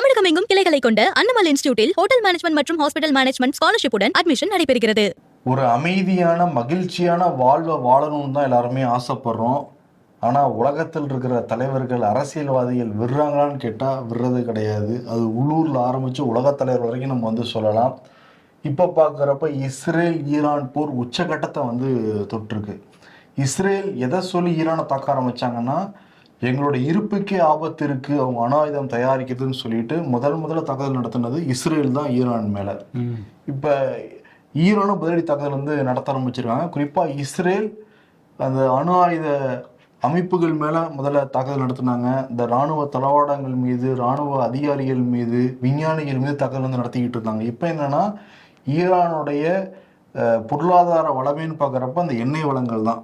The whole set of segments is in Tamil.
தமிழகம் எங்கும் கிளைகளை கொண்ட அன்னமல் இன்ஸ்டியூட்டில் ஹோட்டல் மேனேஜ்மெண்ட் மற்றும் ஹாஸ்பிட்டல் மேனேஜ்மெண்ட் ஸ்காலர்ஷிப்புடன் அட்மிஷன் நடைபெறுகிறது. ஒரு அமைதியான மகிழ்ச்சியான வாழ்வை வாழணும்னு தான் எல்லாருமே ஆசைப்படுறோம். ஆனால் உலகத்தில் இருக்கிற தலைவர்கள் அரசியல்வாதிகள் விடுறாங்களான்னு கேட்டால் விடுறது கிடையாது. அது உள்ளூரில் ஆரம்பித்து உலகத் தலைவர் வரைக்கும் நம்ம வந்து சொல்லலாம். இப்போ பார்க்குறப்ப இஸ்ரேல் ஈரான் போர் உச்சகட்டத்தை வந்து தொட்டிருக்கு. இஸ்ரேல் எதை சொல்லி ஈரானை தாக்க ஆரம்பித்தாங்கன்னா எங்களோட இருப்புக்கே ஆபத்து இருக்கு அவங்க அணு ஆயுதம் தயாரிக்குதுன்னு சொல்லிட்டு முதல் முதல்ல தாக்குதல் நடத்தினது இஸ்ரேல் தான் ஈரான் மேல. இப்ப ஈரானும் பதிலடி தாக்குதல் வந்து நடத்த ஆரம்பிச்சிருக்காங்க. குறிப்பா இஸ்ரேல் அந்த அணு ஆயுத அமைப்புகள் மேல முதல்ல தாக்குதல் நடத்தினாங்க. இந்த ராணுவ தளவாடங்கள் மீது ராணுவ அதிகாரிகள் மீது விஞ்ஞானிகள் மீது தாக்குதல் வந்து நடத்திக்கிட்டு இருந்தாங்க. இப்போ என்னன்னா ஈரானுடைய பொருளாதார வளமேன்னு பார்க்குறப்ப அந்த எண்ணெய் வளங்கள் தான்.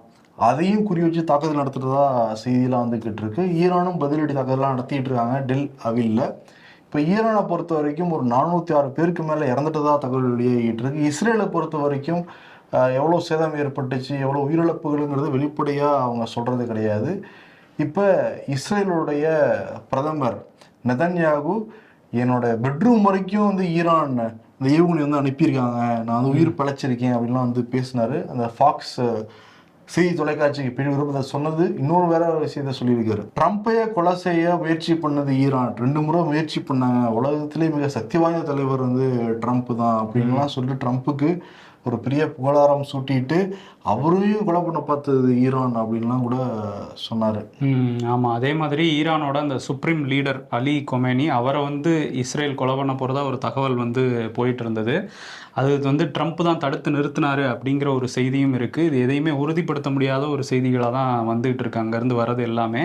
அதையும் குறி வச்சு தாக்குதல் நடத்துறதா செய்தியெல்லாம் வந்துகிட்டு இருக்கு. ஈரானும் பதிலடி தாக்குதலாம் நடத்திட்டு இருக்காங்க. டெல் அவில்ல. இப்போ ஈரானை பொறுத்த வரைக்கும் ஒரு நானூற்றி ஆறு பேருக்கு மேலே இறந்துட்டதா தகவல் வெளியாகிட்டு இருக்கு. இஸ்ரேலை பொறுத்த வரைக்கும் எவ்வளோ சேதம் ஏற்பட்டுச்சு எவ்வளோ உயிரிழப்புகளுங்கிறது வெளிப்படையாக அவங்க சொல்கிறது கிடையாது. இப்போ இஸ்ரேலுடைய பிரதமர் நெதன்யாகு என்னோட பெட்ரூம் வரைக்கும் வந்து ஈரான் இந்த ஏவுகணை வந்து அனுப்பியிருக்காங்க. நான் வந்து உயிர் பிழைச்சிருக்கேன் அப்படின்லாம் வந்து பேசினாரு. அந்த ஃபாக்ஸ் செய்தி தொலைக்காட்சிக்கு பின்வரும் அதை சொன்னது இன்னொரு வேற ஒரு விஷயத்த சொல்லியிருக்காரு. ட்ரம்ப்பைய கொலை செய்ய முயற்சி பண்ணது ஈரான். ரெண்டு முறை முயற்சி பண்ணாங்க. உலகத்திலே மிக சக்தி வாய்ந்த தலைவர் வந்து ட்ரம்ப் தான். அப்படின்லாம் சொல்லிட்டு ட்ரம்ப்புக்கு ஒரு பெரிய புகழாரம் சூட்டிட்டு அவரையும் கொலை பண்ண பார்த்தது ஈரான் அப்படின்லாம் கூட சொன்னாரு. ஆமாம் அதே மாதிரி ஈரானோட அந்த சுப்ரீம் லீடர் அலி கொமேனி அவரை வந்து இஸ்ரேல் கொலை பண்ண போகிறதா ஒரு தகவல் வந்து போயிட்டு இருந்தது. அது வந்து ட்ரம்ப் தான் தடுத்து நிறுத்தினாரு அப்படிங்கிற ஒரு செய்தியும் இருக்குது இது எதையுமே உறுதிப்படுத்த முடியாத ஒரு செய்திகளாக தான் வந்துகிட்டு இருக்கு. அங்கேருந்து வர்றது எல்லாமே.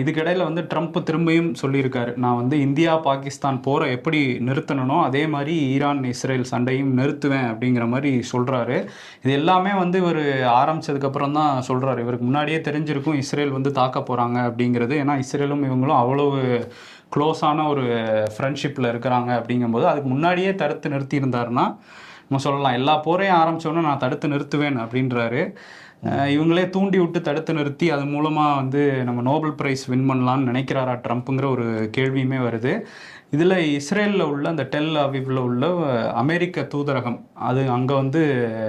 இதுக்கிடையில் வந்து ட்ரம்ப் திரும்பியும் சொல்லியிருக்காரு. நான் வந்து இந்தியா பாகிஸ்தான் போரை எப்படி நிறுத்தணுனோ அதே மாதிரி ஈரான் இஸ்ரேல் சண்டையும் நிறுத்துவேன் அப்படிங்கிற மாதிரி சொல்கிறாரு இது எல்லாமே வந்து இவர் ஆரம்பிச்சதுக்கப்புறம் தான் சொல்கிறாரு இவருக்கு முன்னாடியே தெரிஞ்சிருக்கும் இஸ்ரேல் வந்து தாக்க போகிறாங்க அப்படிங்கிறது. ஏன்னா இஸ்ரேலும் இவங்களும் அவ்வளவு க்ளோஸான ஒரு ஃப்ரெண்ட்ஷிப்பில் இருக்கிறாங்க அப்படிங்கும்போது அதுக்கு முன்னாடியே தடுத்து நிறுத்தியிருந்தாருன்னா நம்ம சொல்லலாம் எல்லா போரையும் ஆரம்பித்தோன்னே நான் தடுத்து நிறுத்துவேன் அப்படின்றாரு. இவங்களே தூண்டி விட்டு தடுத்து நிறுத்தி அது மூலமாக வந்து நம்ம நோபல் பிரைஸ் வின் பண்ணலான்னு நினைக்கிறாரா ட்ரம்ப்புங்கிற ஒரு கேள்வியுமே வருது. இதில் இஸ்ரேலில் உள்ள அந்த டெல் அவிவில் உள்ள அமெரிக்க தூதரகம் அது அங்கே வந்து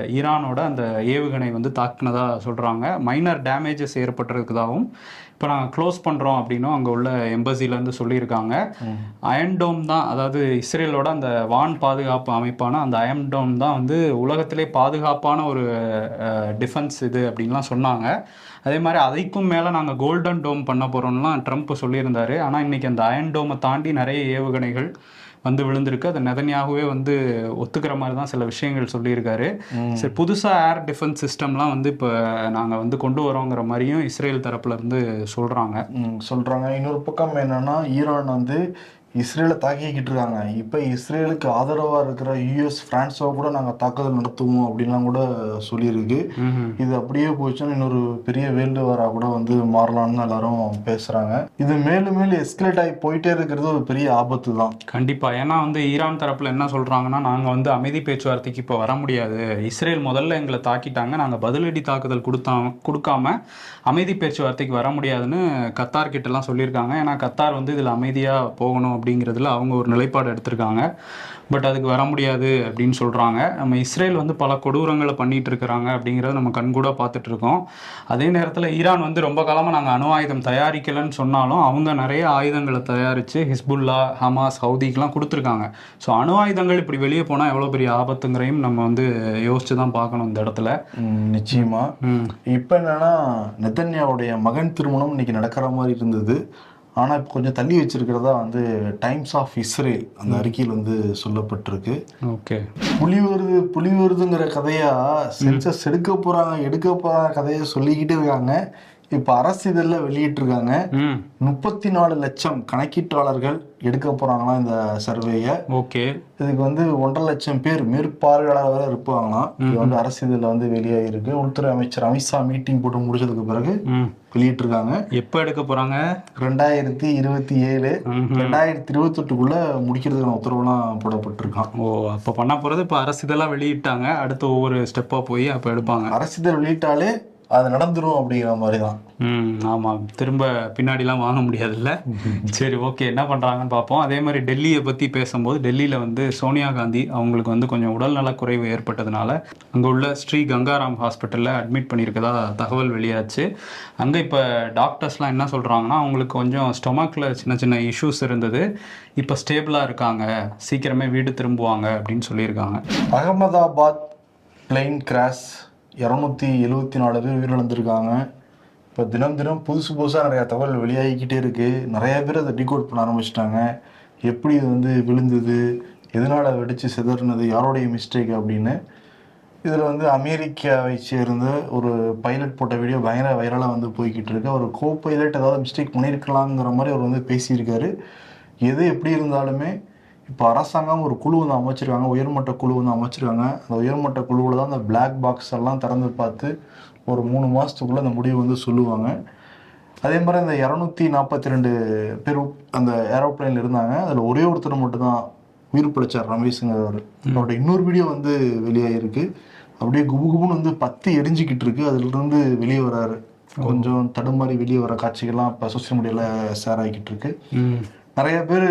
ஈரானோட அந்த ஏவுகணை வந்து தாக்குனதாக சொல்கிறாங்க மைனர் டேமேஜஸ் ஏற்பட்டிருக்குதாகவும் இப்போ நாங்கள் க்ளோஸ் பண்ணுறோம் அப்படின்னும் அங்கே உள்ள எம்பசிலேருந்து சொல்லியிருக்காங்க. அயன்டோம் தான் அதாவது இஸ்ரேலோட அந்த வான் பாதுகாப்பு அமைப்பான அந்த அயன்டோம் தான் வந்து உலகத்திலே பாதுகாப்பான ஒரு டிஃபென்ஸ் இது அப்படின்லாம் சொன்னாங்க. அதே மாதிரி அதைக்கும் மேலே நாங்கள் கோல்டன் டோம் பண்ண போகிறோம்லாம் ட்ரம்ப் சொல்லியிருந்தாரு. ஆனால் இன்னைக்கு அந்த அயன் டோமை தாண்டி நிறைய ஏவுகணைகள் வந்து விழுந்திருக்கு. அது நெதன்யாகவே வந்து ஒத்துக்கிற மாதிரி தான் சில விஷயங்கள் சொல்லியிருக்காரு. சரி புதுசாக ஏர் டிஃபென்ஸ் சிஸ்டம்லாம் வந்து இப்போ நாங்கள் வந்து கொண்டு வரோங்கிற மாதிரியும் இஸ்ரேல் தரப்புல இருந்து சொல்கிறாங்க ம், சொல்றாங்க. இன்னொரு பக்கம் என்னன்னா ஈரான் வந்து இஸ்ரேலை தாக்கிக்கிட்டு இருக்காங்க. இப்போ இஸ்ரேலுக்கு ஆதரவா இருக்கிற யூஎஸ் பிரான்ஸோ கூட நாங்க தாக்குதல் நடத்துவோம் அப்படின்லாம் கூட சொல்லியிருக்கு. இது அப்படியே போச்சுன்னா இன்னொரு பெரிய வேர்ல்டு வாரா கூட வந்து மாறலாம்னு எல்லாரும் பேசுறாங்க. இது மேலும் மேலும் எஸ்கலேட் ஆகி போயிட்டே இருக்கிறது ஒரு பெரிய ஆபத்து தான் கண்டிப்பாக ஏன்னா வந்து ஈரான் தரப்பில் என்ன சொல்கிறாங்கன்னா நாங்கள் வந்து அமைதி பேச்சுவார்த்தைக்கு இப்போ வர முடியாது. இஸ்ரேல் முதல்ல எங்களை தாக்கிட்டாங்க. நாங்கள் பதிலடி தாக்குதல் கொடுத்தா கொடுக்காம அமைதி பேச்சுவார்த்தைக்கு வர முடியாதுன்னு கத்தார் கிட்டலாம் சொல்லியிருக்காங்க. ஏன்னா கத்தார் வந்து இதில் அமைதியாக போகணும் அப்படிங்கிறதுல அவங்க ஒரு நிலைப்பாடு எடுத்திருக்காங்க. பட் அதுக்கு வர முடியாது அப்படின்னு சொல்கிறாங்க நம்ம இஸ்ரேல் வந்து பல கொடூரங்களை பண்ணிட்டு இருக்கிறாங்க அப்படிங்கிறத நம்ம கண்கூட பார்த்துட்டு இருக்கோம். அதே நேரத்தில் ஈரான் வந்து ரொம்ப காலமாக நாங்கள் அணு ஆயுதம் தயாரிக்கலைன்னு சொன்னாலும் அவங்க நிறைய ஆயுதங்களை தயாரித்து ஹிஸ்புல்லா ஹமாஸ் ஹவுதிக்கெலாம் கொடுத்துருக்காங்க. ஸோ அணு ஆயுதங்கள் இப்படி வெளியே போனால் எவ்வளோ பெரிய ஆபத்துங்கையும் நம்ம வந்து யோசிச்சு தான் பார்க்கணும் இந்த இடத்துல. ம், நிச்சயமா. ம். இப்போ என்னன்னா நெத்தன்யாவுடைய மகன் திருமணம் இன்னைக்கு நடக்கிற மாதிரி இருந்தது. ஆனால் இப்போ கொஞ்சம் தள்ளி வச்சிருக்கிறதா வந்து டைம்ஸ் ஆஃப் இஸ்ரேல் அந்த அறிக்கையில் வந்து சொல்லப்பட்டிருக்கு. ஓகே. புலி வருது புலி வருதுங்கிற கதையா சென்சஸ் எடுக்க போறாங்க எடுக்க போறாங்க கதையை சொல்லிக்கிட்டு இருக்காங்க. இப்போ அரசு இதெல்லாம் வெளியிட்டிருக்காங்க. முப்பத்தி நாலு லட்சம் கணக்கீட்டாளர்கள் எடுக்க போறாங்களாம் இந்த சர்வேயை. ஓகே. இதுக்கு வந்து ஒன்றரை லட்சம் பேர் மேற்பார்வையாளர் வரை இருப்பாங்களாம். இது வந்து அரசு இதில் வந்து வெளியாகிருக்கு உள்துறை அமைச்சர் அமித்ஷா மீட்டிங் போட்டு முடிச்சதுக்கு பிறகு வெளியிட்டிருக்காங்க. எப்போ எடுக்க போகிறாங்க ரெண்டாயிரத்தி இருபத்தி ஏழு ரெண்டாயிரத்தி இருபத்தெட்டுக்குள்ள முடிக்கிறதுக்கான உத்தரவுலாம் போடப்பட்டிருக்கான். ஓ அப்போ பண்ண போகிறது இப்போ அரசு இதெல்லாம் வெளியிட்டாங்க. அடுத்து ஒவ்வொரு ஸ்டெப்பாக போய் அப்போ எடுப்பாங்க. அரசிதழ் வெளியிட்டாலே அது நடந்துரும் அப்படிங்கிற மாதிரி தான் ம் ஆமாம் திரும்ப பின்னாடிலாம் வாங்க முடியாதுல்ல? சரி ஓகே. என்ன பண்ணுறாங்கன்னு பார்ப்போம். அதே மாதிரி டெல்லியை பற்றி பேசும்போது டெல்லியில் வந்து சோனியா காந்தி அவங்களுக்கு வந்து கொஞ்சம் உடல்நலக் குறைவு ஏற்பட்டதுனால அங்கே உள்ள ஸ்ரீ கங்காராம் ஹாஸ்பிட்டலில் அட்மிட் பண்ணியிருக்கதா தகவல் வெளியாச்சு. அங்கே இப்போ டாக்டர்ஸ்லாம் என்ன சொல்கிறாங்கன்னா அவங்களுக்கு கொஞ்சம் ஸ்டொமக்கில் சின்ன சின்ன இஷ்யூஸ் இருந்தது. இப்போ ஸ்டேபிளாக இருக்காங்க. சீக்கிரமே வீடு திரும்புவாங்க அப்படின்னு சொல்லியிருக்காங்க. அகமதாபாத் பிளைன் கிராஷ் இரநூத்தி எழுவத்தி நாலு பேர் உயிரிழந்திருக்காங்க. இப்போ தினம் தினம் புதுசு புதுசாக நிறையா தகவல் வெளியாகிக்கிட்டே இருக்குது நிறைய பேர் அதை டிகோட் பண்ண ஆரம்பிச்சிட்டாங்க. எப்படி இது வந்து விழுந்தது? எதனால் வெடித்து சிதறினது? யாருடைய மிஸ்டேக் அப்படின்னு. இதில் வந்து அமெரிக்காவை சேர்ந்த ஒரு பைலட் போட்ட வீடியோ பயங்கர வைரலாக வந்து போய்கிட்டு இருக்கு. அவர் கோ பைலட் ஏதாவது மிஸ்டேக் பண்ணியிருக்கலாங்கிற மாதிரி அவர் வந்து பேசியிருக்காரு. எது எப்படி இருந்தாலுமே இப்போ அரசாங்கம் ஒரு குழு வந்து அமைச்சிருக்காங்க உயர்மட்ட குழு வந்து அமைச்சிருக்காங்க. அந்த உயர்மட்ட குழுவில் தான் அந்த பிளாக் பாக்ஸ் எல்லாம் திறந்து பார்த்து ஒரு மூணு மாதத்துக்குள்ளே அந்த முடிவு வந்து சொல்லுவாங்க. அதே மாதிரி அந்த இரநூத்தி நாற்பத்தி ரெண்டு பேர் அந்த ஏரோப்ளைனில் இருந்தாங்க. அதில் ஒரே ஒருத்தர் மட்டும்தான் உயிர் பிழைச்சார் ரமேஷுங்கிறவர். அவரோட இன்னொரு வீடியோ வந்து வெளியாகிருக்கு அப்படியே குபு குபுன்னு வந்து பத்து எரிஞ்சிக்கிட்டு இருக்கு. அதிலிருந்து வெளியே வராரு. கொஞ்சம் தடுமாறி வெளியே வர காட்சிகள்லாம் இப்போ சோஷியல் மீடியாவில் ஷேர் ஆகிக்கிட்டு இருக்கு. நிறைய பேர்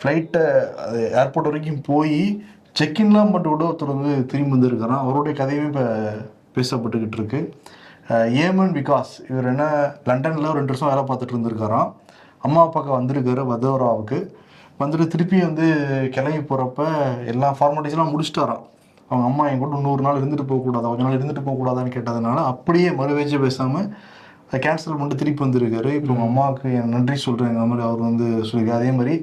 ஃப்ளைட்டை அது ஏர்போர்ட் வரைக்கும் போய் செக்இன்லாம் மட்டும் கூட ஒருத்தர் வந்து திரும்பி வந்திருக்கிறான் அவருடைய கதையுமே இப்போ பேசப்பட்டுக்கிட்டு இருக்கு. ஏமன் விகாஸ் இவர் என்ன லண்டனில் ஒரு ரெண்டு வருஷம் வேலை பார்த்துட்டு இருந்திருக்காராம். அம்மா அப்பாவுக்கு வந்திருக்காரு வதோராவுக்கு. வந்துட்டு திருப்பி வந்து கிளம்பி போகிறப்ப எல்லா ஃபார்மாலிட்டிஸ்லாம் முடிச்சிட்டாராம். அவங்க அம்மா என் கூட நூறு நாள் இருந்துட்டு போகக்கூடாதா கொஞ்ச நாள் இருந்துட்டு போகக்கூடாதான்னு கேட்டதுனால அப்படியே மறுவேச்சு பேசாமல் அதை கேன்சல் பண்ணிட்டு திருப்பி வந்திருக்காரு. இப்போ உங்கள் அம்மாவுக்கு என் நன்றி சொல்கிறேங்கிற மாதிரி அவர் வந்து சொல்லியிருக்காரு. அதே மாதிரி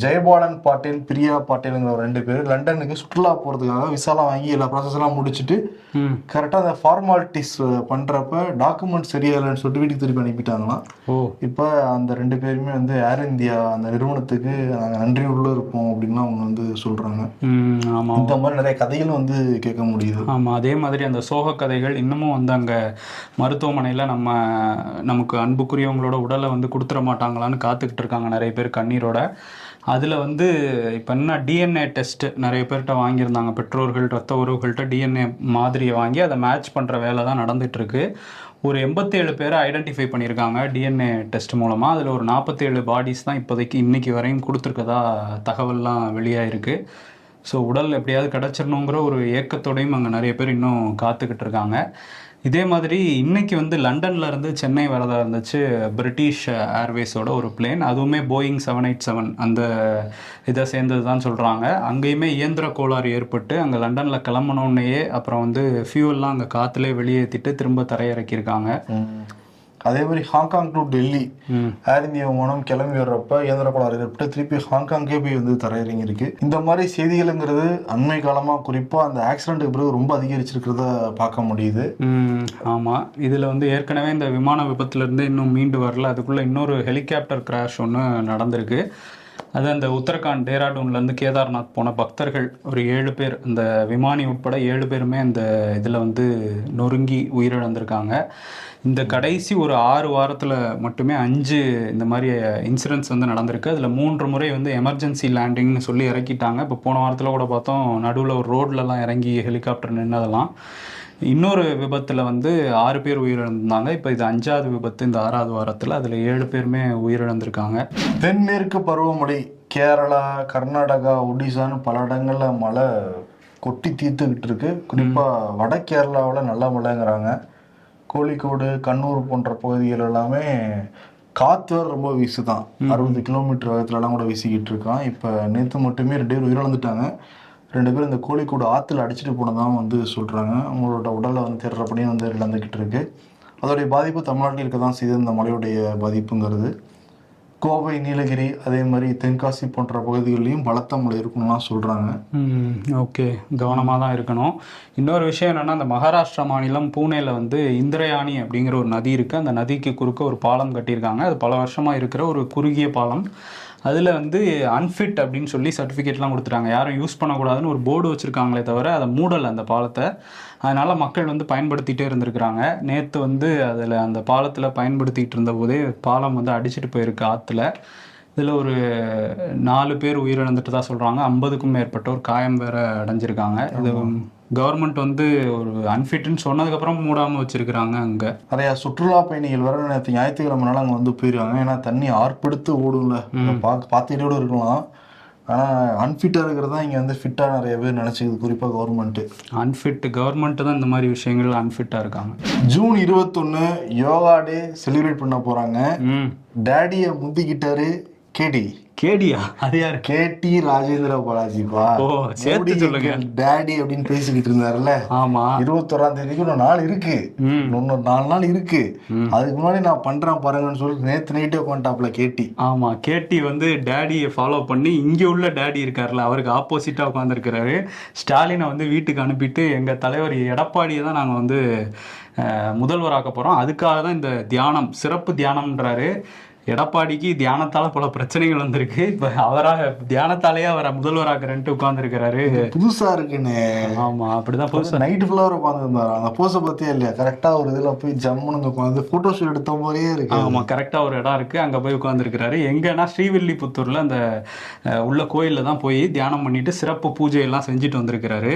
ஜெயபாலன் பாட்டேல் பிரியா பாட்டேலுங்கிற ரெண்டு பேர் லண்டனுக்கு சுற்றுலா போகிறதுக்காக விசாலாம் வாங்கி எல்லா ப்ராசஸ்லாம் முடிச்சுட்டு கரெக்டாக அந்த ஃபார்மாலிட்டிஸ் பண்ணுறப்ப டாக்குமெண்ட் சரியா இல்லைன்னு சொல்லிட்டு வீட்டுக்கு திருப்பி அனுப்பிட்டாங்களாம். ஓ. இப்போ அந்த ரெண்டு பேருமே வந்து ஏர் இந்தியா அந்த நிறுவனத்துக்கு நாங்கள் நன்றி உள்ள இருப்போம் அப்படின்னு அவங்க வந்து சொல்கிறாங்க ஆமாம் இந்த மாதிரி நிறைய கதைகளும் வந்து கேட்க முடியுது. ஆமாம் அதே மாதிரி அந்த சோக கதைகள் இன்னமும் வந்து அங்கே மருத்துவமனையில் நம்ம நமக்கு அன்புக்குரியவங்களோட உடலை வந்து கொடுத்துட மாட்டாங்களான்னு காத்துக்கிட்டு இருக்காங்க நிறைய பேர் கண்ணீரோட. அதில் வந்து இப்போ என்ன டிஎன்ஏ டெஸ்ட் நிறைய பேர்கிட்ட வாங்கியிருந்தாங்க. பெற்றோர்கள் ரத்த உறவுகள்கிட்ட டிஎன்ஏ மாதிரியை வாங்கி அதை மேட்ச் பண்ணுற வேலை தான் நடந்துகிட்ருக்கு ஒரு எண்பத்தேழு பேரை ஐடென்டிஃபை பண்ணியிருக்காங்க டிஎன்ஏ டெஸ்ட் மூலமாக அதில் ஒரு நாற்பத்தேழு பாடிஸ் தான் இப்போதைக்கு இன்றைக்கி வரையும் கொடுத்துருக்கதா தகவல்லாம் வெளியாகிருக்கு ஸோ உடல் எப்படியாவது கிடச்சிடணுங்கிற ஒரு ஏக்கத்தோடையும் அங்கே நிறைய பேர் இன்னும் காத்துக்கிட்டு இருக்காங்க. இதே மாதிரி இன்னைக்கு வந்து லண்டன்ல இருந்து சென்னை வரதா இருந்துச்சு பிரிட்டிஷ் ஏர்வேஸோட ஒரு பிளேன் அதுவுமே போயிங் செவன் எயிட் செவன் அந்த இதை சேர்ந்தது தான் சொல்கிறாங்க அங்கேயுமே இயந்திர கோளாறு ஏற்பட்டு அங்கே லண்டனில் கிளம்பினோடனேயே அப்புறம் வந்து ஃபியூல்லாம் அங்கே காற்றுலேயே வெளியேற்றிட்டு திரும்ப தரையிறக்கியிருக்காங்க. அதே மாதிரி Hong Kong to Delhi. Air India விமானம் கிளம்பி வர்றப்ப இயந்திர கோளாறு ஏற்பட்டு திருப்பி ஹாங்காங்கே போய் வந்து தரையிறங்கியிருக்கு இந்த மாதிரி செய்திகளுங்கிறது அண்மை காலமாக குறிப்பாக அந்த ஆக்சிடென்ட்டுக்கு பிறகு ரொம்ப அதிகரிச்சிருக்கிறத பார்க்க முடியுது. ஆமாம் இதில் வந்து ஏற்கனவே இந்த விமான விபத்துலேருந்து இன்னும் மீண்டு வரல. அதுக்குள்ளே இன்னொரு ஹெலிகாப்டர் கிராஷ் ஒன்று நடந்திருக்கு. அது அந்த உத்தரகாண்ட் டேராடூன்லேருந்து கேதார்நாத் போன பக்தர்கள் ஒரு ஏழு பேர் இந்த விமானி உட்பட ஏழு பேருமே அந்த இதில் வந்து நொறுங்கி உயிரிழந்திருக்காங்க. இந்த கடைசி ஒரு ஆறு வாரத்தில் மட்டுமே அஞ்சு இந்த மாதிரி இன்சிடென்ட்ஸ் வந்து நடந்திருக்கு. அதில் மூன்று முறை வந்து எமர்ஜென்சி லேண்டிங்னு சொல்லி இறக்கிட்டாங்க. இப்போ போன வாரத்தில் கூட பார்த்தோம் நடுவில் ஒரு ரோட்லலாம் இறங்கி ஹெலிகாப்டர் நின்னதெல்லாம். இன்னொரு விபத்தில் வந்து ஆறு பேர் உயிரிழந்தாங்க. இப்போ இது அஞ்சாவது விபத்து இந்த ஆறாவது வாரத்தில் அதில் ஏழு பேருமே உயிரிழந்திருக்காங்க. தென்மேற்கு பருவமழை கேரளா கர்நாடகா ஒடிசான்னு பல இடங்கள்ல மழை கொட்டி தீர்த்துக்கிட்டு இருக்கு. குறிப்பாக வட கேரளாவில் நல்ல மழைங்கிறாங்க. கோழிக்கோடு கண்ணூர் போன்ற பகுதிகள் எல்லாமே காற்று ரொம்ப வீசுதான். அறுபது கிலோமீட்டர் வேகத்துலலாம் கூட வீசிக்கிட்டு இருக்கான். இப்போ நேற்று மட்டுமே ரெண்டு பேர் உயிரிழந்துட்டாங்க. ரெண்டு பேரும் இந்த கோழிக்கூடு ஆற்றுல அடிச்சிட்டு போனதான் வந்து சொல்கிறாங்க அவங்களோட உடலை வந்து தேடுறப்படியும் வந்து இழந்துக்கிட்டு இருக்கு. அதோடைய பாதிப்பு தமிழ்நாட்டில் இருக்க தான் செய்து இந்த மழையுடைய பாதிப்புங்கிறது. கோவை நீலகிரி அதே மாதிரி தென்காசி போன்ற பகுதிகளிலையும் பலத்த மழை இருக்கணும்லாம் சொல்கிறாங்க ஓகே. கவனமாக தான் இருக்கணும். இன்னொரு விஷயம் என்னென்னா அந்த மகாராஷ்டிரா மாநிலம் பூனேல வந்து இந்திரயாணி அப்படிங்கிற ஒரு நதி இருக்குது அந்த நதிக்கு குறுக்க ஒரு பாலம் கட்டியிருக்காங்க. அது பல வருஷமாக இருக்கிற ஒரு குறுகிய பாலம். அதில் வந்து அன்ஃபிட் அப்படின்னு சொல்லி சர்டிஃபிகேட்லாம் கொடுத்துட்டாங்க. யாரும் யூஸ் பண்ணக்கூடாதுன்னு ஒரு போர்டு வச்சுருக்காங்களே தவிர அதை மூடலை அந்த பாலத்தை. அதனால் மக்கள் வந்து பயன்படுத்திகிட்டே இருந்திருக்கிறாங்க. நேற்று வந்து அதில் அந்த பாலத்தில் பயன்படுத்திகிட்டு இருந்தபோதே பாலம் வந்து அடிச்சிட்டு போயிருக்கு ஆற்றுல இதில் ஒரு நாலு பேர் உயிரிழந்துட்டு தான் சொல்கிறாங்க ஐம்பதுக்கும் மேற்பட்டோர் காயம் வேற அடைஞ்சிருக்காங்க. இது கவர்மெண்ட் வந்து ஒரு அன்ஃபிட்னு சொன்னதுக்கப்புறம் மூடாமல் வச்சிருக்கிறாங்க அங்கே. நிறைய சுற்றுலா பயணிகள் வேற நேற்று ஞாயிற்றுக்கிழமைனால அங்கே வந்து போயிருக்காங்க. ஏன்னா தண்ணி ஆர்ப்பெடுத்து ஓடும்ல. பார்க்க பார்த்துக்கிட்டே கூட இருக்கலாம். ஆனால் அன்ஃபிட்டாக இருக்கிறது தான் இங்கே வந்து ஃபிட்டாக நிறைய பேர் நினச்சிக்குது குறிப்பாக கவர்மெண்ட்டு அன்ஃபிட் கவர்மெண்ட் தான் இந்த மாதிரி விஷயங்கள் அன்ஃபிட்டாக இருக்காங்க. ஜூன் இருபத்தொன்று யோகா டே செலிப்ரேட் பண்ண போகிறாங்க டேடியை முந்திக்கிட்டாரு கேடி. கேடியா? அது யாரு? கேடி ராஜேந்திர பாலாஜிப்பா. ஓ, சேர்த்து சொல்லுங்க. டேடி அப்படின்னு பேசிக்கிட்டு இருந்தாருல்ல? ஆமா. இருபத்தோராம் தேதிக்கு இன்னும் நாள் இருக்கு. ம். இன்னொரு நாலு நாள் இருக்கு. அதுக்கு முன்னாடி நான் பண்றேன் பாருங்கன்னு சொல்லி நேத்து நைட்டே உட்காந்துட்டாப்ல கேட்டி ஆமா கேட்டி வந்து டேடியை ஃபாலோ பண்ணி இங்க உள்ள டேடி இருக்கார்ல அவருக்கு ஆப்போசிட்டா உட்காந்துருக்கிறாரு. ஸ்டாலினை வந்து வீட்டுக்கு அனுப்பிட்டு எங்க தலைவர் எடப்பாடியை தான் நாங்க வந்து அஹ், முதல்வராக்க போறோம். அதுக்காக தான் இந்த தியானம் சிறப்பு தியானம்ன்றாரு. எடப்பாடிக்கு தியானத்தால பல பிரச்சனைகள் வந்திருக்கு. இப்ப அவராக தியானத்தாலேயே அவரை முதல்வராக்குறேன்ட்டு உட்கார்ந்துருக்கிறாரு. புதுசா இருக்குன்னு. ஆமா அப்படிதான் புதுசா நைட்டு ஃபுல்லா உட்காந்து இருந்தாரு அந்த போஸை பத்தியே இல்லையா? கரெக்டா ஒரு இதுல போய் ஜம்முன்னு உட்காந்து போட்டோ ஷூட் எடுத்த மாதிரியே இருக்கு. ஆமா கரெக்டா ஒரு இடம் இருக்கு. அங்க போய் உட்கார்ந்துருக்கிறாரு. எங்கன்னா ஸ்ரீவில்லிபுத்தூர்ல அந்த உள்ள கோயில்ல தான் போய் தியானம் பண்ணிட்டு சிறப்பு பூஜை எல்லாம் செஞ்சுட்டு வந்திருக்கிறாரு.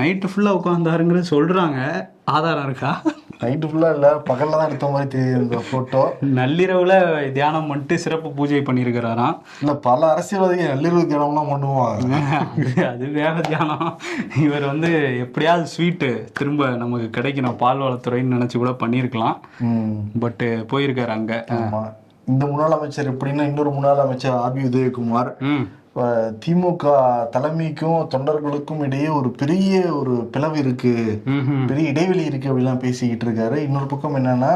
நைட்டு ஃபுல்லா உட்கார்ந்தாருங்கிறது சொல்றாங்க. ஆதாரம் இருக்கா? நைட்டு ஃபுல்லா இல்ல பகல்ல தான் எடுத்த மாதிரி தெரியுது இந்த போட்டோ நள்ளிரவுல தியானம் பண்ணிட்டு சிறப்பு பூஜை பண்ணியிருக்கிறாராம் இல்ல பல அரசியல்வாதிகள் நள்ளிரவு தினம்லாம் பண்ணுவாங்க. அது வேற தியானம். இவர் வந்து எப்படியாவது ஸ்வீட்டு திரும்ப நமக்கு கிடைக்கணும். பால்வளத்துறைன்னு நினைச்சு கூட பண்ணியிருக்கலாம் ம். பட் போயிருக்காரு அங்க. இந்த முன்னாள் அமைச்சர் எப்படின்னா இன்னொரு முன்னாள் அமைச்சர் ஆர் பி உதயகுமார். திமுக தலைமைக்கும் தொண்டர்களுக்கும் இடையே ஒரு பெரிய ஒரு பிளவு இருக்கு. பெரிய இடைவெளி இருக்கு அப்படிலாம் பேசிக்கிட்டு இருக்காரு. இன்னொரு பக்கம் என்னன்னா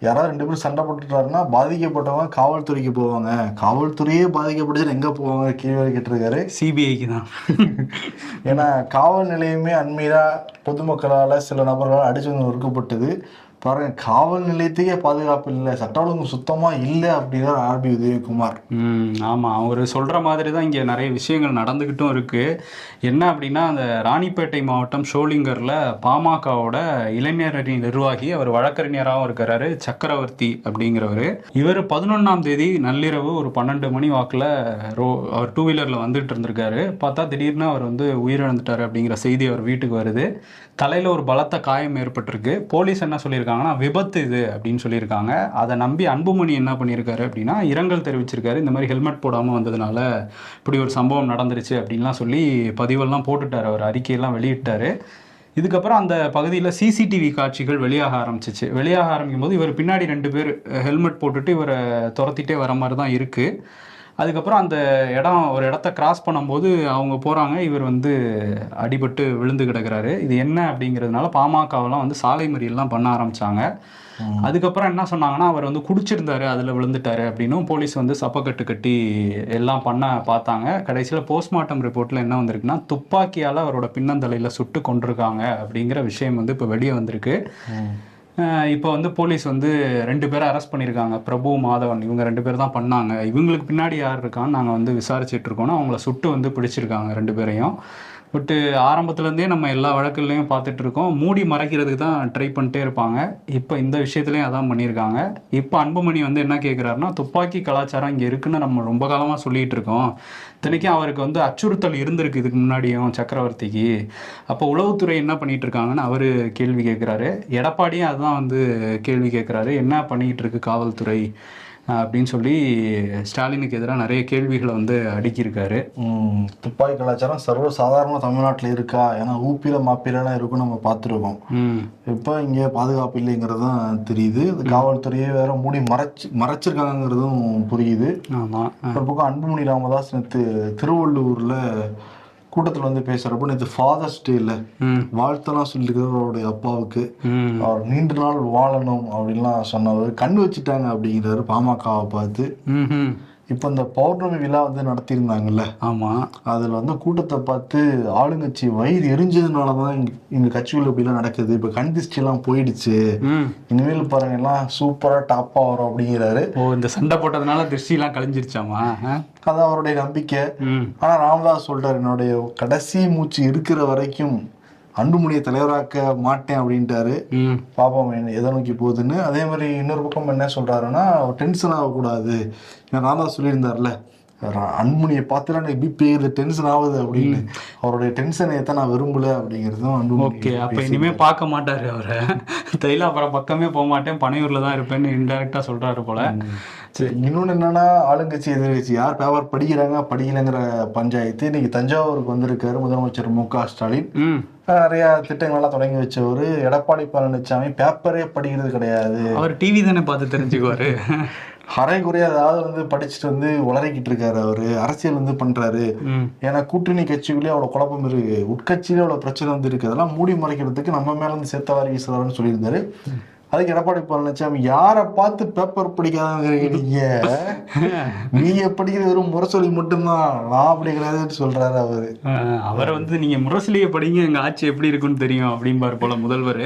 யாராவது ரெண்டு பேரும் சண்டை போட்டுட்டாருன்னா பாதிக்கப்பட்டவங்க காவல்துறைக்கு போவாங்க. காவல்துறையே பாதிக்கப்பட்டது எங்க போவாங்க கேள்வி கேட்டிருக்காரு. சிபிஐக்கு தான். ஏன்னா காவல் நிலையமே அண்மையில பொதுமக்களால சில நபர்களால் அடிச்சு வந்து நொறுக்கப்பட்டது பாருங்க காவல் நிலையத்துக்கே பாதுகாப்பு இல்லை சட்ட ஒழுங்கு சுத்தமா இல்லை அப்படிங்கிறார் ஆர்பி உதயகுமார். ம் ஆமாம் அவர் சொல்கிற மாதிரி தான் இங்கே நிறைய விஷயங்கள் நடந்துக்கிட்டும் இருக்குது என்ன அப்படின்னா அந்த ராணிப்பேட்டை மாவட்டம் ஷோலிங்கரில் பாமகவோட இளைஞரணி நிர்வாகி அவர் வழக்கறிஞராகவும் இருக்கிறாரு சக்கரவர்த்தி அப்படிங்கிறவர். இவர் பதினொன்றாம் தேதி நள்ளிரவு ஒரு பன்னெண்டு மணி வாக்கில் ரோ அவர் டூ வீலரில் வந்துட்டு இருந்திருக்காரு. பார்த்தா திடீர்னு அவர் வந்து உயிரிழந்துட்டார் அப்படிங்கிற செய்தி அவர் வீட்டுக்கு வருது. தலையில் ஒரு பலத்த காயம் ஏற்பட்டிருக்கு. போலீஸ் என்ன சொல்லியிருக்காங்கன்னா விபத்து இது அப்படின்னு சொல்லியிருக்காங்க. அதை நம்பி அன்புமணி என்ன பண்ணியிருக்காரு அப்படின்னா இரங்கல் தெரிவிச்சிருக்காரு. இந்த மாதிரி ஹெல்மெட் போடாமல் வந்ததுனால இப்படி ஒரு சம்பவம் நடந்துருச்சு அப்படின்லாம் சொல்லி பதிவெல்லாம் போட்டுட்டார். அவர் அறிக்கையெல்லாம் வெளியிட்டார். இதுக்கப்புறம் அந்த பகுதியில் சிசிடிவி காட்சிகள் வெளியாக ஆரம்பிச்சிச்சு. வெளியாக ஆரம்பிக்கும் போது இவர் பின்னாடி ரெண்டு பேர் ஹெல்மெட் போட்டுட்டு இவரை துரத்திட்டே வர மாதிரி தான் இருக்குது அதுக்கப்புறம் அந்த இடம் ஒரு இடத்த கிராஸ் பண்ணும்போது அவங்க போகிறாங்க இவர் வந்து அடிபட்டு விழுந்து கிடக்குறாரு. இது என்ன அப்படிங்கிறதுனால பாமகவெல்லாம் வந்து சாலை மறியல்லாம் பண்ண ஆரம்பிச்சாங்க. அதுக்கப்புறம் என்ன சொன்னாங்கன்னா அவர் வந்து குடிச்சிருந்தாரு அதில் விழுந்துட்டாரு அப்படின்னும் போலீஸ் வந்து சப்பக்கட்டு கட்டி எல்லாம் பண்ண பார்த்தாங்க. கடைசியில் போஸ்ட்மார்ட்டம் ரிப்போர்ட்டில் என்ன வந்திருக்குன்னா துப்பாக்கியால் அவரோட பின்னந்தலையில் சுட்டு கொண்டிருக்காங்க அப்படிங்கிற விஷயம் வந்து இப்போ வெளியே வந்திருக்கு. இப்போ வந்து போலீஸ் வந்து ரெண்டு பேரை அரெஸ்ட் பண்ணியிருக்காங்க. பிரபு மாதவன் இவங்க ரெண்டு பேர் தான் பண்ணாங்க. இவங்களுக்கு பின்னாடி யார் இருக்கான்னு நாங்கள் வந்து விசாரிச்சுட்டு இருக்கோம்னா அவங்கள சுட்டு வந்து பிடிச்சிருக்காங்க ரெண்டு பேரையும். பட்டு ஆரம்பத்துலேருந்தே நம்ம எல்லா வழக்குலையும் பார்த்துட்டு இருக்கோம் மூடி மறைக்கிறதுக்கு தான் ட்ரை பண்ணிட்டே இருப்பாங்க. இப்போ இந்த விஷயத்துலையும் அதான் பண்ணியிருக்காங்க. இப்போ அன்புமணி வந்து என்ன கேட்குறாருன்னா துப்பாக்கி கலாச்சாரம் இங்கே இருக்குன்னு நம்ம ரொம்ப காலமாக சொல்லிகிட்டு இருக்கோம் இத்தனைக்கும் அவருக்கு வந்து அச்சுறுத்தல் இருந்திருக்கு இதுக்கு முன்னாடியும் சக்கரவர்த்திக்கு. அப்போ உளவுத்துறை என்ன பண்ணிட்டு இருக்காங்கன்னு அவர் கேள்வி கேட்குறாரு எடப்பாடியும் அதுதான் வந்து கேள்வி கேட்குறாரு என்ன பண்ணிக்கிட்டு இருக்கு காவல்துறை? அப்படின்னு சொல்லி ஸ்டாலினுக்கு எதிராக நிறைய கேள்விகளை வந்து அடுக்கியிருக்காரு. துப்பாக்கி கலாச்சாரம் சர்வ சாதாரண தமிழ்நாட்டில் இருக்கா? ஏன்னா ஊப்பில மாப்பிலாம் இருக்கும் நம்ம பார்த்துருக்கோம். இப்போ இங்கே பாதுகாப்பு இல்லைங்கிறது தான் தெரியுது. காவல்துறையே வேற மூடி மறைச்சு மறைச்சிருக்காங்கிறதும் புரியுது. ஆமாம் ஒரு பக்கம் அன்புமணி ராமதாஸ் நேற்று திருவள்ளூர்ல கூட்டத்தில் வந்து பேசுறப்ப நேற்று ஃபாதர்ஸ் டேல வாழ்த்தெல்லாம் சொல்லியிருக்கிறார் அவருடைய அப்பாவுக்கு அவர் நீண்ட நாள் வாழணும் அப்படின்லாம் சொன்னவர் கண் வச்சுட்டாங்க அப்படிங்கிறாரு பாமகவை பார்த்து. இப்போ இந்த பௌர்ணமி விழா வந்து நடத்தியிருந்தாங்கல்ல? ஆமாம் அதில் வந்து கூட்டத்தை பார்த்து ஆளுங்கட்சி வயிறு எரிஞ்சதுனால தான் எங்க எங்கள் கட்சிகள் இப்படிலாம் நடக்குது. இப்போ கண் திஷ்டிலாம் போயிடுச்சு. இனிமேல் பாருங்க எல்லாம் சூப்பராக டாப்பாக வரும் அப்படிங்கிறாரு. ஓ இந்த சண்டை போட்டதுனால திருஷ்டிலாம் கழிஞ்சிருச்சாமா? அது அவருடைய நம்பிக்கை. ஆனால் ராமதாஸ் சொல்றாரு என்னுடைய கடைசி மூச்சு இருக்கிற வரைக்கும் அன்புமணியை தலைவராக்க மாட்டேன் அப்படின்ட்டாரு. பாப்போம் என்ன- எதை நோக்கி போகுதுன்னு. அதே மாதிரி இன்னொரு பக்கம் என்ன சொல்றாருன்னா டென்ஷன் ஆகக்கூடாது. நான் தான் சொல்லியிருந்தார்ல அன்புமணியை பார்த்துலாம் எனக்கு பிபி இது டென்ஷன் ஆகுது அப்படின்னு. அவருடைய டென்ஷனை எத்த நான் விரும்பல அப்படிங்கிறதும் அன்புமணி ஓகே அப்ப இனிமே பார்க்க மாட்டாரு அவரை. தைலாபுரம் பக்கமே போக மாட்டேன் பனையூர்ல தான் இருப்பேன்னு இன்டெரக்டா சொல்றாரு போல. சரி இன்னொன்று என்னன்னா ஆளுங்கட்சி எதிர்கட்சி யார் பேப்பர் படிக்கிறாங்க படிக்கலைங்கிற பஞ்சாயத்து இன்னைக்கு தஞ்சாவூருக்கு வந்திருக்காரு முதலமைச்சர் மு க ஸ்டாலின். நிறைய திட்டங்கள்லாம் தொடங்கி வச்சவர். எடப்பாடி பழனிசாமி பேப்பரே படிக்கிறது கிடையாது. அவர் டிவி தானே பார்த்து தெரிஞ்சுக்குவாரு. அரை குறைய அதாவது வந்து படிச்சுட்டு வந்து உளறிக்கிட்டு இருக்காரு அவரு. அரசியல் வந்து பண்றாரு. ஏன்னா கூட்டணி கட்சிக்குள்ளேயே அவ்வளவு குழப்பம் இருக்கு. உட்கட்சியிலே அவ்வளவு பிரச்சனை வந்து இருக்கு. அதெல்லாம் மூடி மறைக்கிறதுக்கு நம்ம மேல இருந்து சேர்த்தவாரி வீசுறாருன்னு சொல்லியிருந்தாரு. அதுக்கு எடப்பாடி பழனிசாமி யாரை பார்த்து பேப்பர் படிக்காதவங்க நீங்க? நீங்க படிக்கிறது வெறும் முரசொலி மட்டும்தான். நான் அப்படி கிடையாதுன்னு சொல்றாரு அவரு. அவரை வந்து நீங்க முரசிலியை படிங்க எங்க ஆட்சி எப்படி இருக்குன்னு தெரியும் அப்படிம்பாரு போல முதல்வர்.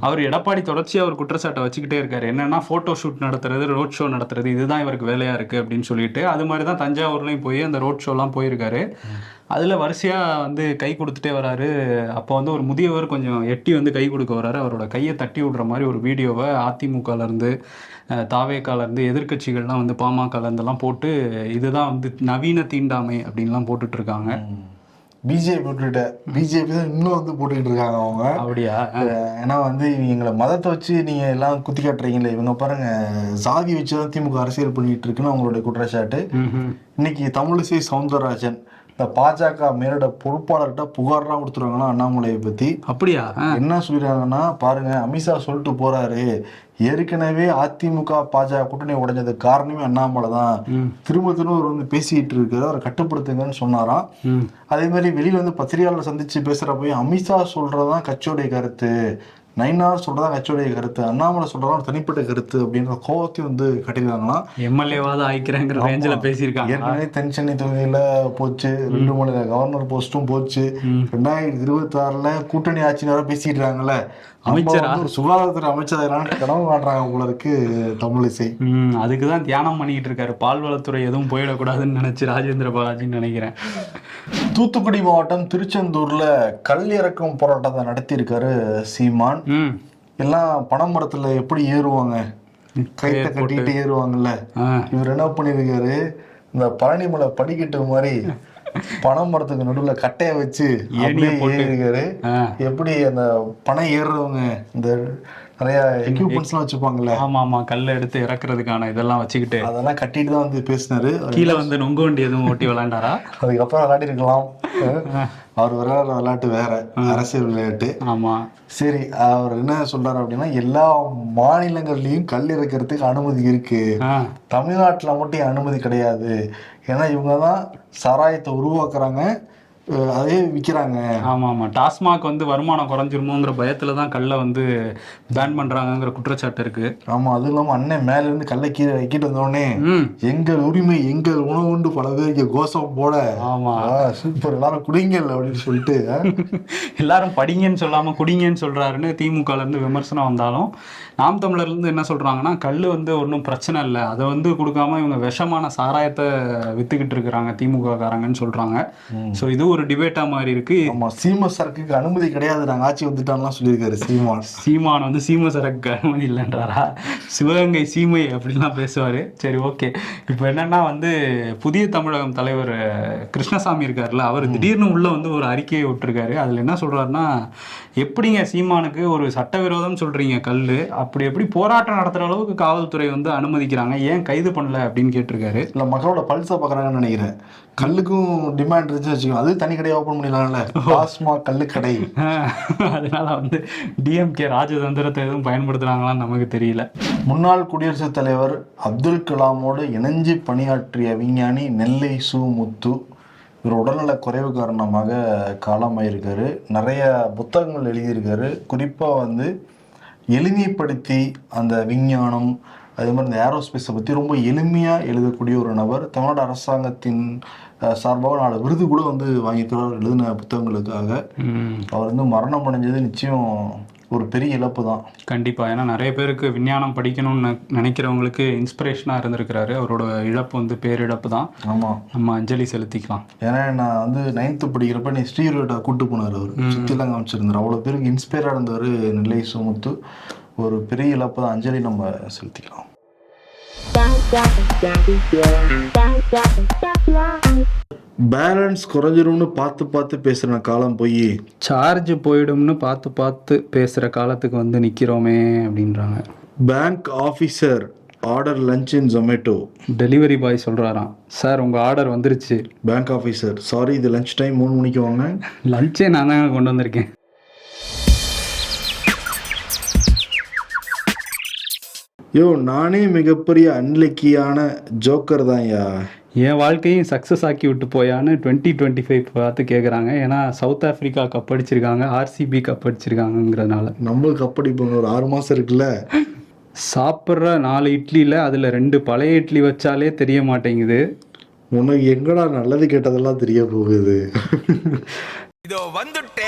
அவர் எடப்பாடி தொடர்ச்சியா ஒரு குற்றச்சாட்டை வச்சுக்கிட்டே இருக்காரு. என்னன்னா போட்டோ ஷூட் நடத்துறது ரோட் ஷோ நடத்துறது இதுதான் இவருக்கு வேலையா இருக்கு அப்படின்னு சொல்லிட்டு அது மாதிரி தான் தஞ்சாவூர்லயும் போய் அந்த ரோட் ஷோலாம் போயிருக்காரு. அதுல வரிசையா வந்து கை கொடுத்துட்டே வராரு. அப்போ வந்து ஒரு முதியவர் கொஞ்சம் எட்டி வந்து கை கொடுக்க வராரு. அவரோட கையை தட்டி விடுற மாதிரி ஒரு வீடியோவை அதிமுகல இருந்து அஹ், தாவேக்கால இருந்து எதிர்க்கட்சிகள்லாம் வந்து பாமகல இருந்தெல்லாம் போட்டு இதுதான் வந்து நவீன தீண்டாமை அப்படின்லாம் போட்டுட்டு இருக்காங்க பிஜேபி விட்டுட்ட பிஜேபி தான் இன்னும் வந்து போட்டுக்கிட்டு இருக்காங்க அவங்க. அப்படியா? ஏன்னா வந்து இவங்க எங்களை மதத்தை வச்சு நீங்க எல்லாம் குத்தி காட்டுறீங்களே இவங்க பாருங்க சாதி வச்சு தான் திமுக அரசியல் பண்ணிட்டு இருக்குன்னு அவங்களுடைய குற்றச்சாட்டு. இன்னைக்கு தமிழிசை சவுந்தரராஜன் இந்த பாஜக மேலிட பொறுப்பாளர்கிட்ட புகார்லாம் கொடுத்துருவாங்கன்னா அண்ணாமலையை பத்தி அப்படியா. என்ன சொல்லிடுறாங்கன்னா பாருங்க அமித்ஷா சொல்லிட்டு போறாரு ஏற்கனவே அதிமுக பாஜக கூட்டணி உடைஞ்சதுக்கு காரணமே அண்ணாமலை தான். திரும்ப திரும்ப அவர் வந்து பேசிக்கிட்டு இருக்காரு அவரை கட்டுப்படுத்துங்கன்னு சொன்னாராம். அதே மாதிரி வெளியில வந்து பத்திரிகையாளர் சந்திச்சு பேசுறப்ப அமித்ஷா சொல்றதுதான் கட்சியோடைய கருத்து நைனார் சொல்றதா கட்சியோடைய கருத்து அண்ணாமலை சொல்றதா தனிப்பட்ட கருத்து அப்படின்ற கோவத்தையும் வந்து கட்டிருக்காங்களாம் எம்எல்ஏவாத ஆயிக்கிறேங்கிற ரேஞ்சில் பேசியிருக்காங்க ஏற்கனவே தென் சென்னை தொகுதியில போச்சு ரெண்டு மாநில கவர்னர் போஸ்டும் போச்சு. ரெண்டாயிரத்தி இருபத்தி ஆறுல கூட்டணி ஆட்சி நேரம் பேசிட்டு இருக்காங்கல்ல நம்ம அமைச்சரா? சுகாதாரத்துறை அமைச்சர் கனவு காட்டுறாங்க இருக்கு தமிழிசை அதுக்கு தான் தியானம் பண்ணிக்கிட்டு இருக்காரு. பால்வளத்துறை எதுவும் போயிடக்கூடாதுன்னு நினைச்சு ராஜேந்திர பாலாஜின்னு நினைக்கிறேன். தூத்துக்குடி மாவட்டம் திருச்செந்தூர்ல கல் இறக்கும் போராட்டத்தை நடத்தியிருக்காரு சீமான். எல்லாம் பனைமரத்துல எப்படி ஏறுவாங்க? கைத்தை. கட்டிட்டு ஏறுவாங்கல்ல. இவர் என்ன பண்ணிருக்காரு? இந்த பழனிமலை படிக்கட்டு மாதிரி பனைமரத்துக்கு நடுவுல கட்டைய வச்சு ஆ. எப்படி அந்த பனை ஏறுறவங்க இந்த நிறைய எக்யூப்மெண்ட்ஸ் எல்லாம் வச்சுப்பாங்கல்ல ஆமா ஆமா. கல்லை எடுத்து இறக்குறதுக்கான இதெல்லாம் வச்சுக்கிட்டு அதெல்லாம் கட்டிட்டு தான் வந்து பேசினாரு. கீழே வந்து நொங்கு வண்டி எதுவும் ஓட்டி விளையாண்டாரா? அதுக்கப்புறம் விளையாடி இருக்கலாம் அவர் விளையாடுற விளையாட்டு வேற. அரசியல் விளையாட்டு. ஆமா. சரி அவர் என்ன சொல்றாரு அப்படின்னா எல்லா மாநிலங்கள்லயும் கல் இறக்கிறதுக்கு அனுமதி இருக்கு. தமிழ்நாட்டுல மட்டும் அனுமதி கிடையாது? ஏன்னா இவங்க தான் சாராயத்தை உருவாக்குறாங்க. அதே விற்கிறாங்க ஆமா ஆமா டாஸ்மாக் வந்து வருமானம் குறைஞ்சிருமோங்கிற பயத்துல தான் கல்லை வந்து பேன் பண்றாங்கங்கிற குற்றச்சாட்டு இருக்கு. ஆமா அதுவும் இல்லாம அண்ணன் மேல இருந்து கல்லை கீழே வைக்கிட்டு வந்தோடனே எங்கள் உரிமை எங்கள் உணவு உண்டு பல பேர் இங்க கோஷம் போட. ஆமா. சூப்பர் எல்லாரும் குடிங்கள் அப்படின்னு சொல்லிட்டு எல்லாரும் படிங்கன்னு சொல்லாம குடிங்கன்னு சொல்றாருன்னு திமுகல இருந்து விமர்சனம் வந்தாலும் நாம் தமிழர்ல இருந்து என்ன சொல்றாங்கன்னா கல் வந்து ஒன்றும் பிரச்சனை இல்லை. அதை வந்து கொடுக்காம இவங்க விஷமான சாராயத்தை வித்துக்கிட்டு இருக்கிறாங்க திமுக காரங்கன்னு சொல்றாங்க ஸோ இது ஒரு டிபேட்டா மாதிரி இருக்கு. ஆமா சீம சரக்குக்கு அனுமதி கிடையாது. நாங்க ஆட்சி வந்துட்டான்லாம் சொல்லியிருக்காரு சீமான். சீமான் வந்து சீம சரக்கு அனுமதி இல்லைன்றாரா? சிவகங்கை சீமை அப்படிலாம் பேசுவாரு. சரி ஓகே இப்போ என்னன்னா வந்து புதிய தமிழகம் தலைவர் கிருஷ்ணசாமி இருக்காருல்ல அவர் திடீர்னு உள்ள வந்து ஒரு அறிக்கையை விட்டுருக்காரு. அதுல என்ன சொல்றாருன்னா எப்படிங்க சீமானுக்கு ஒரு சட்டவிரோதம் சொல்றீங்க கல்லு? அப்படி எப்படி போராட்டம் நடத்துற அளவுக்கு காவல்துறை வந்து அனுமதிக்கிறாங்க? ஏன் கைது பண்ணல அப்படின்னு கேட்டிருக்காரு. இல்ல மக்களோட பல்ஸை பாக்குறாங்கன்னு நினைக்கிறேன். கல்லுக்கும் டிமாண்ட் இருந்துச்சு வச்சுக்கோ அது தனி கடையை ஓபன் பண்ணிடலாம்ல. டாஸ்மாக் கல்லு கடை அதனால வந்து டிஎம்கே ராஜதந்திரத்தை எதுவும் பயன்படுத்துறாங்களான்னு நமக்கு தெரியல. முன்னாள் குடியரசுத் தலைவர் அப்துல் கலாமோடு இணைஞ்சு பணியாற்றிய விஞ்ஞானி நெல்லை சு முத்து இவர் உடல்நல குறைவு காரணமாக காலமாயிருக்காரு. நிறைய புத்தகங்கள் எழுதியிருக்காரு. குறிப்பாக வந்து எளிமைப்படுத்தி அந்த விஞ்ஞானம் அதே மாதிரி இந்த ஏரோஸ்பேஸை பற்றி ரொம்ப எளிமையாக எழுதக்கூடிய ஒரு நபர். தமிழ்நாடு அரசாங்கத்தின் சார்பாக நாலு விருது கூட வந்து வாங்கியிருக்கிறார் எழுதின புத்தகங்களுக்காக. அவர் வந்து மரணம் அடைஞ்சது நிச்சயம் ஒரு பெரிய இழப்பு தான். கண்டிப்பா. ஏன்னா நிறைய பேருக்கு விஞ்ஞானம் படிக்கணும்னு நினைக்கிறவங்களுக்கு இன்ஸ்பிரேஷனா இருந்திருக்கிறாரு. அவரோட இழப்பு வந்து பேரிழப்பு தான். ஆமாம் நம்ம அஞ்சலி செலுத்திக்கலாம். ஏன்னா நான் வந்து நைன்த்து படிக்கிறப்ப நீ ஸ்ரீரோட்டா கூட்டு போனார் அவர். சுற்றிலாம் காமிச்சிருந்தார். அவ்வளோ பேருக்கு இன்ஸ்பயராக இருந்தவர் நெல்லை சுமுத்து. ஒரு பெரிய இழப்பு தான். அஞ்சலி நம்ம செலுத்திக்கலாம். பேலன்ஸ் குறைஞ்சிரும்னு பார்த்து பார்த்து பேசுகிற காலம் போய். சார்ஜ் போயிடும்னு பார்த்து பார்த்து பேசுற காலத்துக்கு வந்து நிக்கிறோமே அப்படின்றாங்க. Bank officer order lunch in Zomato delivery boy சொல்றாராம். சார் உங்க ஆர்டர் வந்துருச்சு. பேங்க் ஆஃபீஸர் சாரி இது லஞ்ச் டைம் மூணு மணிக்கு வாங்க. லஞ்சே நான் தாங்க கொண்டு வந்திருக்கேன். யோ நானே மிகப்பெரிய அன்லக்கியான ஜோக்கர் தான் யா. என் வாழ்க்கையும் சக்ஸஸ் ஆக்கி விட்டு போயான்னு டுவெண்ட்டி டுவெண்ட்டி ஃபைவ் பார்த்து கேட்குறாங்க ஏன்னா சவுத் ஆஃப்ரிக்கா கப் அடிச்சிருக்காங்க ஆர்சிபி கப் அடிச்சிருக்காங்கங்கிறதுனால. நம்மளுக்கு அப்படி இப்போ ஒரு ஆறு மாதம் இருக்குல்ல? சாப்பிட்ற நாலு இட்லியில் அதில் ரெண்டு பழைய இட்லி வச்சாலே தெரிய மாட்டேங்குது. உனக்கு எங்கடா நல்லது கெட்டதெல்லாம் தெரிய போகுது? இதோ வந்துட்டேன்.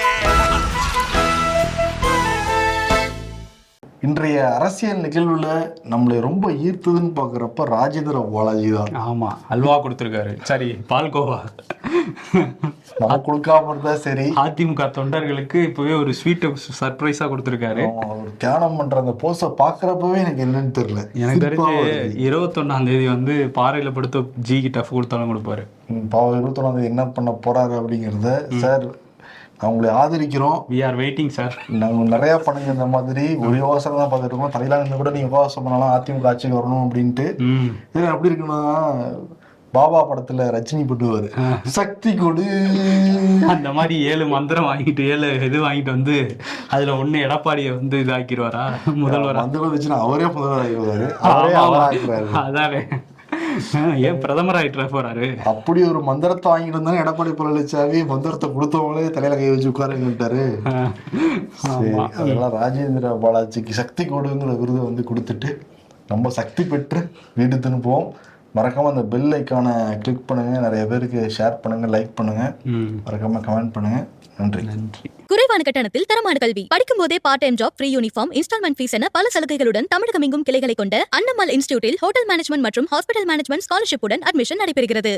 இன்றைய அரசியல் நிகழ்வுல நம்மளை ரொம்ப ஈர்த்ததுன்னு பார்க்குறப்ப ராஜேந்திர பாலாஜி தான் ஆமாம் அல்வா கொடுத்துருக்காரு. சரி பால்கோவா நம்ம கொடுக்காம இருந்தா சரி. அதிமுக தொண்டர்களுக்கு இப்போவே ஒரு ஸ்வீட்டை சர்ப்ரைஸாக கொடுத்துருக்காரு. அவர் தியானம் பண்ற அந்த போஸை பார்க்குறப்பவே எனக்கு என்னன்னு தெரியல. எனக்கு தெரிஞ்சு. இருபத்தொன்னாம் தேதி வந்து பாறையில் படுத்து ஜிக்கு டஃப் கொடுத்தாலும் கொடுப்பாரு. பாவம் இருபத்தொன்னாம் தேதி என்ன பண்ண போறாரு அப்படிங்கிறத சார் நான் உங்களை ஆதரிக்கிறோம். வி ஆர் வெயிட்டிங் சார் நாங்க நிறைய பண்ணுங்க இந்த மாதிரி ஒரு யோசனை தான் பார்த்துட்டு இருக்கோம். தைலாந்து கூட நீங்க உபவாசம் பண்ணலாம் அதிமுக ஆட்சிக்கு வரணும் அப்படின்ட்டு. இது எப்படி இருக்குன்னா பாபா படத்துல ரஜினி பண்ணுவாரு சக்தி கொடு. அந்த மாதிரி ஏழு மந்திரம் வாங்கிட்டு ஏழு இது வாங்கிட்டு வந்து அதுல ஒண்ணு எடப்பாடியை வந்து இதாக்கிடுவாரா? முதல்வரா? வந்துச்சுன்னா அவரே முதல்வர் ஆகிடுவாரு அவரே. அவராகிறாரு அதானே. ஏன் பிரதமர் ஆயிட்டு போறாரு? அப்படி ஒரு மந்திரத்தை வாங்கிட்டு இருந்தாலும் எடப்பாடி பழனிசாமி மந்திரத்தை கொடுத்தவங்களே தலையில கை வச்சு உட்காருங்கிட்டாரு அதெல்லாம் ராஜேந்திர பாலாஜிக்கு சக்தி கொடுங்கிற விருதை வந்து கொடுத்துட்டு நம்ம சக்தி பெற்று வீடு திரும்புவோம் மறக்காம அந்த பெல் ஐக்கானை கிளிக் பண்ணுங்க. நிறைய பேருக்கு ஷேர் பண்ணுங்க லைக் பண்ணுங்க. மறக்காம கமெண்ட் பண்ணுங்க. நன்றி. நன்றி. குறைவான கட்டணத்தில் தரமான கல்வி. படிக்கும் போதே part time job free uniform instalment fees என பல சலுகைகளுடன் தமிழகம் எங்கும் கிளைகளை கொண்ட அன்னம்மாள் இன்ஸ்டியூட்டில் ஹோட்டல் மேனேஜ்மெண்ட் மற்றும் ஹாஸ்பிட்டல் மேனேஜ்மெண்ட் ஸ்காலர்ஷிப்புடன் அட்மிஷன் நடைபெறுகிறது.